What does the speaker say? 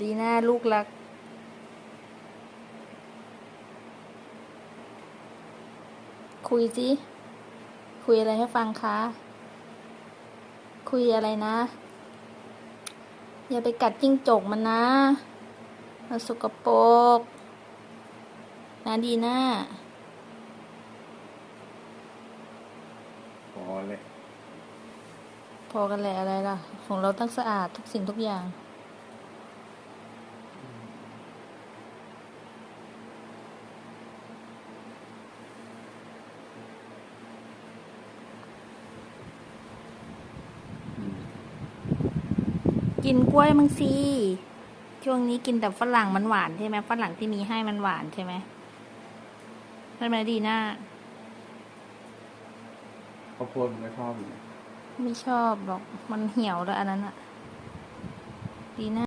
ดีน่าลูกรัก คุยสิคุยอะไรให้ฟังคะ คุยอะไรนะ อย่าไปกัดจิ้งจกมันนะมันสกปรกนะดีน่าพอเลย พอกันแหละอะไรล่ะ ของเราตั้งสะอาดทุกสิ่งทุกอย่าง กินกล้วยมังสิช่วงนี้กินแต่ฝรั่งมันหวานใช่ไหมฝรั่งที่มีให้มันหวานใช่ไหมใช่ไหมดีน่าข้าวโพดมันก็ชอบอยู่นะไม่ชอบหรอก มันเหี่ยวแล้วอันนั้นอะดีน่า